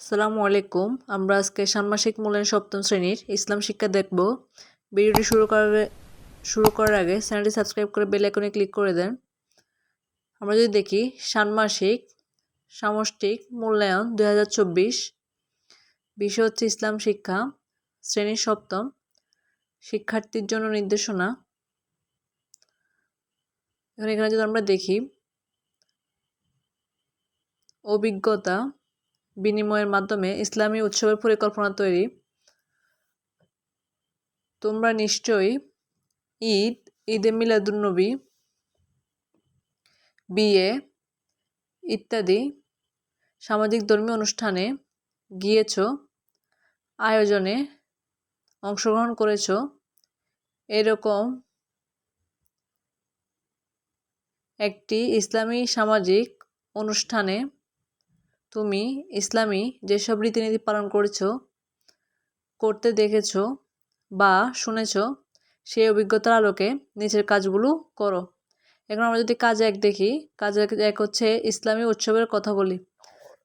আসসালামু আলাইকুম। আমরা আজকে ষান্মাসিক মূল্যায়ন সপ্তম শ্রেণির ইসলাম শিক্ষা দেখব। ভিডিওটি শুরু করার শুরু করার আগে চ্যানেলটি সাবস্ক্রাইব করে বেল আইকনে ক্লিক করে দেন। আমরা যদি দেখি, ষান্মাসিক সামষ্টিক মূল্যায়ন দুই হাজার চব্বিশ। বিষয় হচ্ছে ইসলাম শিক্ষা শ্রেণি সপ্তম শিক্ষার্থীর জন্য নির্দেশনা। এখন এখানে যদি আমরা দেখি, অভিজ্ঞতা বিনিময়ের মাধ্যমে ইসলামী উৎসবের পরিকল্পনা তৈরি। তোমরা নিশ্চয়ই ঈদ, ঈদে মিলাদুন্নবী, বিয়ে ইত্যাদি সামাজিক ধর্মীয় অনুষ্ঠানে গিয়েছ, আয়োজনে অংশগ্রহণ করেছ, এরকম একটি ইসলামী সামাজিক অনুষ্ঠানে তুমি ইসলামী যেসব রীতিনীতি পালন করেছ, করতে দেখেছ বা শুনেছ, সেই অভিজ্ঞতার আলোকে নিচের কাজগুলো করো। এখন আমরা যদি কাজ এক দেখি, কাজ এক হচ্ছে ইসলামী উৎসবের কথা বলি।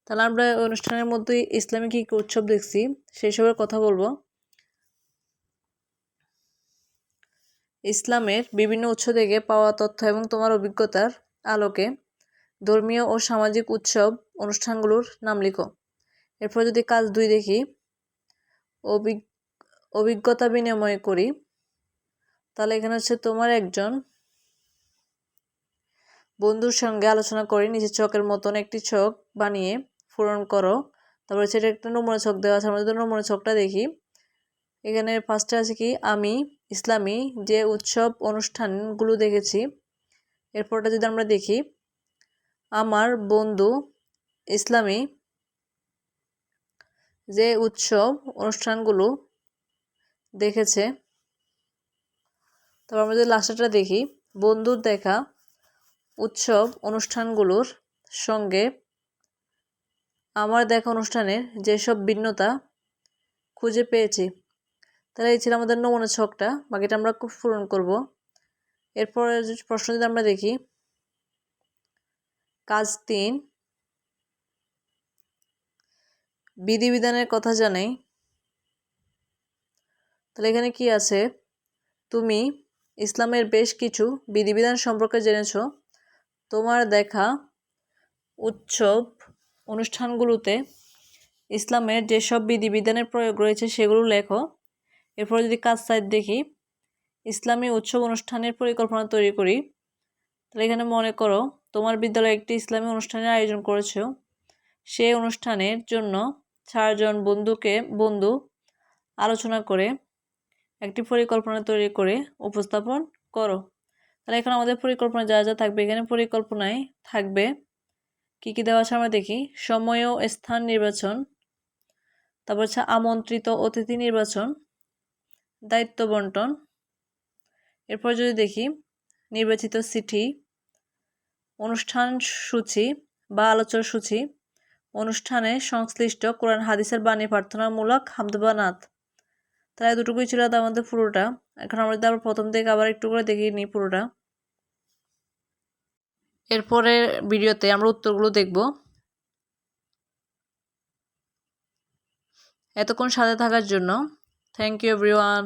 তাহলে আমরা অনুষ্ঠানের মধ্যেই ইসলামী কী কী উৎসব দেখছি, সেই সবের কথা বলব। ইসলামের বিভিন্ন উৎস থেকে পাওয়া তথ্য এবং তোমার অভিজ্ঞতার আলোকে ধর্মীয় ও সামাজিক উৎসব অনুষ্ঠানগুলোর নাম লিখো। এরপর যদি কাজ দুই দেখি অভিজ্ঞতা বিনিময় করি, তাহলে এখানে হচ্ছে তোমার একজন বন্ধুর সঙ্গে আলোচনা করে নিজের চকের মতন একটি ছক বানিয়ে পূরণ করো। তারপরে সেটা একটা নমুনা ছক দেওয়া আছে। আমরা যদি নমুনা ছকটা দেখি, এখানে ফার্স্টে আছে কি, আমি, ইসলামী যে উৎসব অনুষ্ঠানগুলো দেখেছি, এরপরটা যদি আমরা দেখি আমার বন্ধু ইসলামী যে উৎসব, অনুষ্ঠানগুলো দেখেছে। তারপর আমরা যদি লাস্টটা দেখি, বন্ধুর দেখা, উৎসব, অনুষ্ঠানগুলোর সঙ্গে আমার দেখা অনুষ্ঠানের যেসব ভিন্নতা খুঁজে পেয়েছি, তাহলে এই ছিল আমাদের নমুনা ছকটা। বাকিটা আমরা খুব পূরণ করব। এরপরে প্রশ্ন যদি আমরা দেখি কাজ তিন। বিধিবিধানের কথা জানাই। তাহলে এখানে কি আছে? তুমি ইসলামের বেশ কিছু বিধিবিধান সম্পর্কে জেনেছ। তোমার দেখা উৎসব অনুষ্ঠানগুলোতে ইসলামের যেসব বিধিবিধানের প্রয়োগ রয়েছে সেগুলো লেখো। এরপর যদি কাজ সাইড দেখি, ইসলামী উৎসব অনুষ্ঠানের পরিকল্পনা তৈরি করি। তাহলে এখানে মনে করো তোমার বিদ্যালয়ে একটি ইসলামী অনুষ্ঠানের আয়োজন করেছ। সেই অনুষ্ঠানের জন্য চারজন বন্ধুকে, বন্ধু আলোচনা করে, একটি পরিকল্পনা তৈরি করে উপস্থাপন করো। তাহলে এখন আমাদের পরিকল্পনা যা যা থাকবে, এখানে পরিকল্পনায় থাকবে, কি কি দেওয়া আছে আমরা দেখি। সময় ও স্থান নির্বাচন, তারপর হচ্ছে আমন্ত্রিত অতিথি নির্বাচন, দায়িত্ব বন্টন, এরপর যদি দেখি নির্বাচিত চিঠি অনুষ্ঠান সূচি বা আলোচনা সূচি। অনুষ্ঠানে সংশ্লিষ্ট কোরআন, হাদিসের বাণী, প্রার্থনামূলক হামদবানাত তাই দুটুকুই ছিল আমাদের পুরোটা। এখন আমরা যদি আবার প্রথম থেকে আবার একটু করে দেখিয়ে নিই পুরোটা। এরপরে ভিডিওতে আমরা উত্তরগুলো দেখব। এতক্ষণ সাথে থাকার জন্য থ্যাংক ইউ এভরিওয়ান